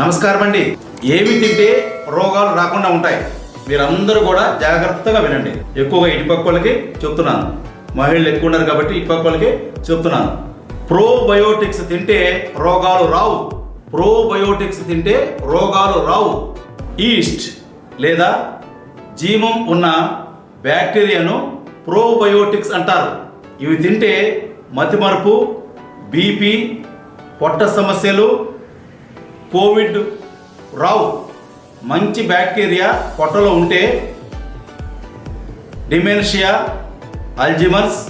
నమస్కారం అండి. ఏమి తింటే రోగాలు రాకుండా ఉంటాయి. మీరందరూ కూడా జాగ్రత్తగా వినండి. ఎక్కువగా ఇటుపక్క వాళ్ళకి చెప్తున్నాను. మహిళలు ఎక్కువ ఉన్నారు కాబట్టి ఇటుపక్క వాళ్ళకి చెప్తున్నాను. ప్రోబయోటిక్స్ తింటే రోగాలు రావు. ప్రోబయోటిక్స్ తింటే రోగాలు రావు. ఈస్ట్ లేదా జీవం ఉన్న బ్యాక్టీరియాను ప్రోబయోటిక్స్ అంటారు. ఇవి తింటే మతిమరుపు బీపీ పొట్ట సమస్యలు కోవిడ్ రావు మంచి బ్యాక్టీరియా పొట్టలో ఉంటే డిమెన్షియా అల్జిమర్స్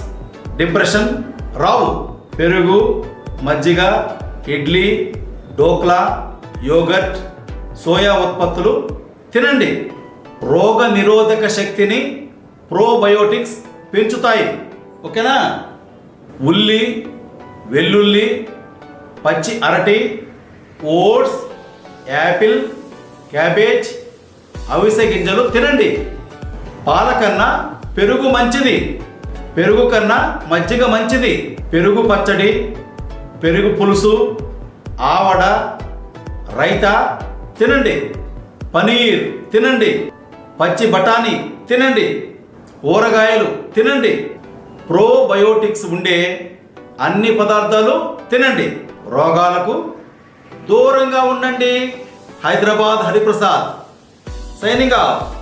డిప్రెషన్ రావు. పెరుగు మజ్జిగ ఇడ్లీ డోక్లా యోగర్ట్ సోయా ఉత్పత్తులు తినండి. రోగ నిరోధక శక్తిని ప్రోబయోటిక్స్ పెంచుతాయి. ఓకేనా? ఉల్లి వెల్లుల్లి పచ్చి అరటి ఓట్స్ యాపిల్ క్యాబేజ్ అవిసె గింజలు తినండి. పాల కన్నా పెరుగు మంచిది. పెరుగు కన్నా మజ్జిగ మంచిది. పెరుగు పచ్చడి పెరుగు పులుసు ఆవడ రైత తినండి. పనీర్ తినండి. పచ్చి బఠానీ తినండి. ఊరగాయలు తినండి. ప్రోబయోటిక్స్ ఉండే అన్ని పదార్థాలు తినండి. రోగాలకు దూరంగా ఉండండి. హైదరాబాద్ హరిప్రసాద్. Signing off.